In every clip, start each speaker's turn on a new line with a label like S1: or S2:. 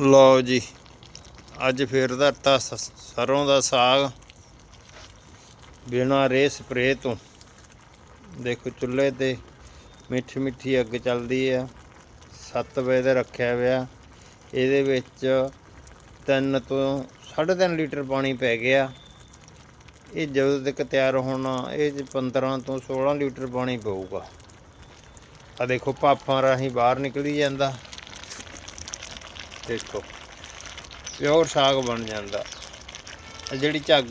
S1: ਲਓ ਜੀ, ਅੱਜ ਫੇਰ ਧਰਤਾ ਸ- ਸਰੋਂ ਦਾ ਸਾਗ ਬਿਨਾਂ ਰੇ ਸਪਰੇ ਤੋਂ। ਦੇਖੋ ਚੁੱਲ੍ਹੇ ਤੇ ਮਿੱਠੀ ਮਿੱਠੀ ਅੱਗ ਚੱਲਦੀ ਆ 7 ਵਜੇ ਦਾ ਰੱਖਿਆ ਹੋਇਆ ਇਹਦੇ ਵਿੱਚ 3 ਤੋਂ 3.5 ਲੀਟਰ ਪਾਣੀ ਪੈ ਗਿਆ। ਇਹ ਜਦੋਂ ਤੱਕ ਤਿਆਰ ਹੋਣਾ, ਇਹ 'ਚ 15 ਤੋਂ 16 ਲੀਟਰ ਪਾਣੀ ਪਊਗਾ। ਆ ਦੇਖੋ ਭਾਫਾਂ ਰਾਹੀਂ ਬਾਹਰ ਨਿਕਲੀ ਜਾਂਦਾ। ਦੇਖੋ, ਪਿਓਰ ਸਾਗ ਬਣ ਜਾਂਦਾ। ਜਿਹੜੀ ਝੱਗ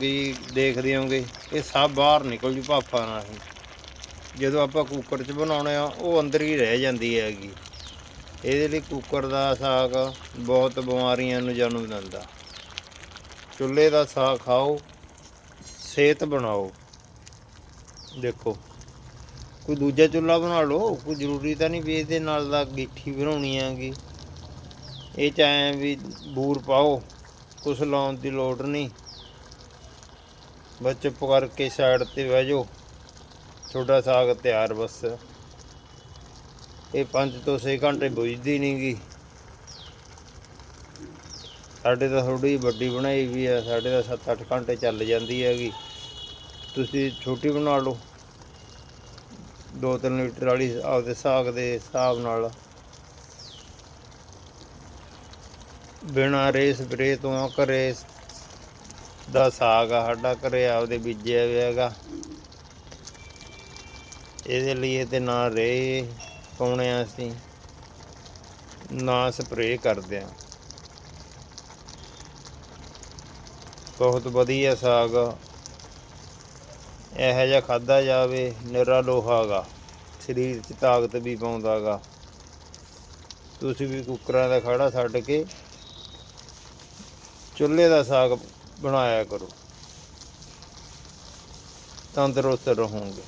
S1: ਦੇਖਦੇ ਹੋਗੇ ਇਹ ਸਭ ਬਾਹਰ ਨਿਕਲ ਜੂ ਭਾਫਾਂ ਰਾਹੀਂ। ਜਦੋਂ ਆਪਾਂ ਕੁੱਕਰ 'ਚ ਬਣਾਉਣੇ ਆ, ਉਹ ਅੰਦਰ ਹੀ ਰਹਿ ਜਾਂਦੀ ਹੈਗੀ। ਇਹਦੇ ਲਈ ਕੁੱਕਰ ਦਾ ਸਾਗ ਬਹੁਤ ਬਿਮਾਰੀਆਂ ਨੂੰ ਜਨਮ ਦਿੰਦਾ। ਚੁੱਲ੍ਹੇ ਦਾ ਸਾਗ ਖਾਓ, ਸਿਹਤ ਬਣਾਓ। ਦੇਖੋ, ਕੋਈ ਦੂਜਾ ਚੁੱਲ੍ਹਾ ਬਣਾ ਲਓ, ਕੋਈ ਜ਼ਰੂਰੀ ਤਾਂ ਨਹੀਂ ਵੀ ਇਹਦੇ ਨਾਲ ਦਾ ਗਿੱਠੀ ਬਣਾਉਣੀ ਹੈਗੀ। ਇਹ ਚ ਐਂ ਵੀ ਬੂਰ ਪਾਓ, ਕੁਛ ਲਾਉਣ ਦੀ ਲੋੜ ਨਹੀਂ। ਬਸ ਚੁੱਪ ਕਰਕੇ ਸਾਈਡ ਤੇ ਬਹਿ ਜਾਓ। ਤੁਹਾਡਾ ਸਾਗ ਤਿਆਰ ਬਸ। ਇਹ 5 ਤੋਂ 6 ਘੰਟੇ ਬੁਝਦੀ ਨਹੀਂਗੀ ਸਾਡੇ ਤਾਂ ਥੋੜੀ ਵੱਡੀ ਬਣਾਈ ਵੀ ਆ, ਸਾਡੇ ਤਾਂ 7-8 ਘੰਟੇ ਚੱਲ ਜਾਂਦੀ ਹੈਗੀ। ਤੁਸੀਂ ਛੋਟੀ ਬਣਾ ਲਓ। 2-3 ਲੀਟਰ ਵਾਲੀ ਆਪਦੇ ਸਾਗ ਦੇ ਹਿਸਾਬ ਨਾਲ। ਬਿਨਾਂ ਰੇ ਸਪਰੇ ਤੋਂ ਘਰੇ ਦਾ ਸਾਗ ਆ ਸਾਡਾ ਘਰੇ ਆਪਦੇ ਬੀਜਿਆ ਹੋਇਆ ਇਹਦੇ ਲਈ ਤੇ ਨਾ ਰੇ ਪਾਉਣੇ ਆ ਅਸੀਂ, ਨਾ ਸਪਰੇ ਕਰਦੇ ਆ। ਬਹੁਤ ਵਧੀਆ ਸਾਗ। ਇਹੋ ਜਿਹਾ ਖਾਦਾ ਜਾਵੇ, ਨਿਰਾ ਲੋਹਾ ਗਾ। ਸਰੀਰ 'ਚ ਤਾਕਤ ਵੀ ਪਾਉਂਦਾ ਗਾ। ਤੁਸੀਂ ਵੀ ਕੁੱਕਰਾਂ ਦਾ ਖੜਾ ਛੱਡ ਕੇ ਚੁੱਲ੍ਹੇ ਦਾ ਸਾਗ ਬਣਾਇਆ ਕਰੋ। ਤੰਦਰੁਸਤ ਰਹੋਗੇ।